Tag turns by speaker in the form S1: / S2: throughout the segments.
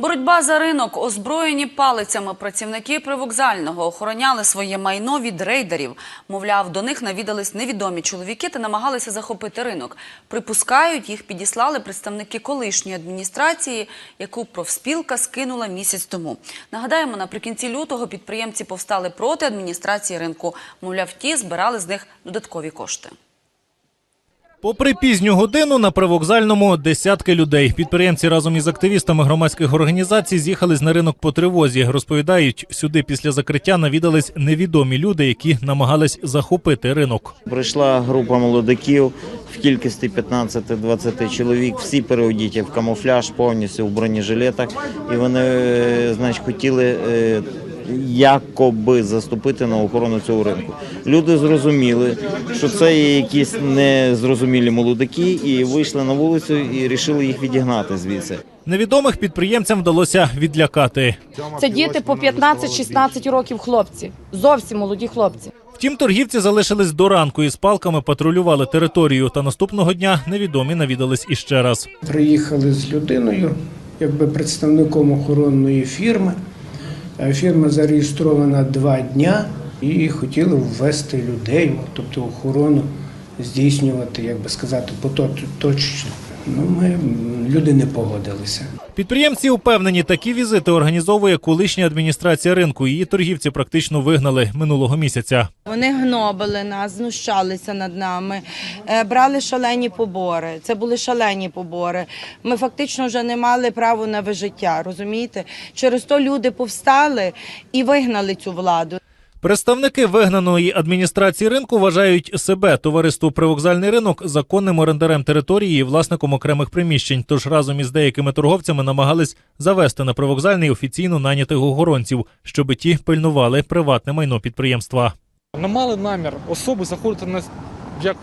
S1: Боротьба за ринок, озброєні палицями працівники привокзального охороняли своє майно від рейдерів. Мовляв, до них навідались невідомі чоловіки та намагалися захопити ринок. Припускають, їх підіслали представники колишньої адміністрації, яку профспілка скинула місяць тому. Нагадаємо, наприкінці лютого підприємці повстали проти адміністрації ринку. Мовляв, ті збирали з них додаткові кошти.
S2: Попри пізню годину на привокзальному десятки людей. Підприємці разом із активістами громадських організацій з'їхались на ринок по тривозі. Розповідають, сюди після закриття навідались невідомі люди, які намагались захопити ринок.
S3: Прийшла група молодиків в кількості 15-20 чоловік. Всі переодіті в камуфляж, повністю в бронежилетах. І вони, е, значить, хотіли е, якоби заступити на охорону цього ринку. Люди зрозуміли, що це є якісь незрозумілі молодики, і вийшли на вулицю і вирішили їх відігнати звідси.
S2: Невідомих підприємцям вдалося відлякати.
S4: Це діти по 15-16 років хлопці. Зовсім молоді хлопці.
S2: Втім, торгівці залишились до ранку і з палками патрулювали територію. Та наступного дня невідомі навідались іще раз.
S5: Приїхали з людиною, якби представником охоронної фірми. Е, Фірма зареєстрована два дня і хотіли ввести людей, тобто охорону здійснювати, як би сказати, поточно. Ну, ми люди не погодилися.
S2: Підприємці впевнені, такі візити організовує колишня адміністрація ринку. Її торгівці практично вигнали минулого місяця.
S6: Вони гнобили нас, знущалися над нами, е, брали шалені побори. Це були шалені побори. Ми фактично вже не мали права на вижиття. Розумієте? Через то люди повстали і вигнали цю владу.
S2: Представники вигнаної адміністрації ринку вважають себе товариство Привокзальний ринок законним орендарем території і власником окремих приміщень. Тож разом із деякими торговцями намагались завести на привокзальний офіційно нанятих охоронців, щоби ті пильнували приватне майно підприємства.
S7: Не мали намір особи заходити на як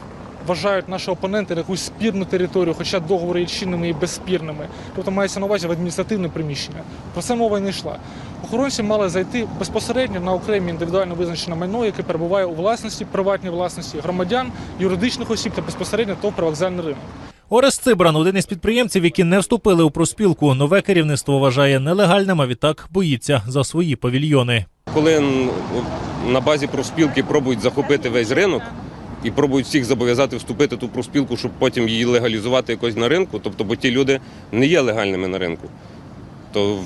S7: вважають наші опоненти на якусь спірну територію, хоча договори є чинними і безспірними. Тобто мається на увазі в адміністративне приміщення. Про це мова й не йшла. Охоронці мали зайти безпосередньо на окремі індивідуально визначене майно, яке перебуває у власності, приватній власності громадян, юридичних осіб та безпосередньо ТОВ привокзальний ринок.
S2: Орес Цибран, один із підприємців, які не вступили у проспілку. Нове керівництво вважає нелегальним, а відтак боїться за свої павільйони.
S8: Коли на базі профспілки пробують захопити весь ринок і пробують всіх зобов'язати вступити в ту профспілку, щоб потім її легалізувати якось на ринку, тобто, бо ті люди не є легальними на ринку. То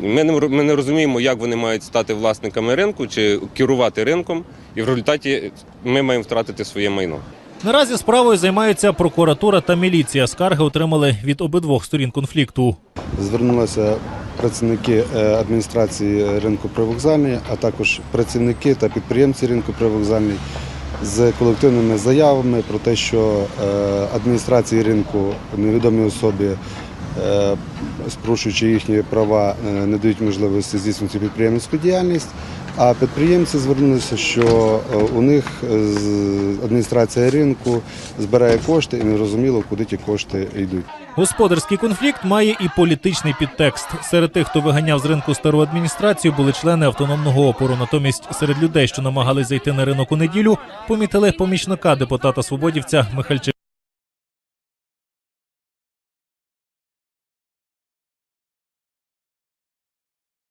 S8: ми не, ми не розуміємо, як вони мають стати власниками ринку чи керувати ринком, і в результаті ми маємо втратити своє майно.
S2: Наразі справою займаються прокуратура та міліція. Скарги отримали від обидвох сторін конфлікту.
S9: Звернулися працівники е, адміністрації ринку привокзальний, а також працівники та підприємці ринку привокзальний з колективними заявами про те, що е, адміністрації ринку невідомі особи, е, спрошуючи їхні права, е, не дають можливості здійснювати підприємницьку діяльність. А підприємці звернулися, що е, у них е, адміністрація ринку збирає кошти і не зрозуміло, куди ті кошти йдуть.
S2: Господарський конфлікт має і політичний підтекст. Серед тих, хто виганяв з ринку стару адміністрацію, були члени автономного опору. Натомість серед людей, що намагались зайти на ринок у неділю, помітили помічника депутата свободівця Михальчика.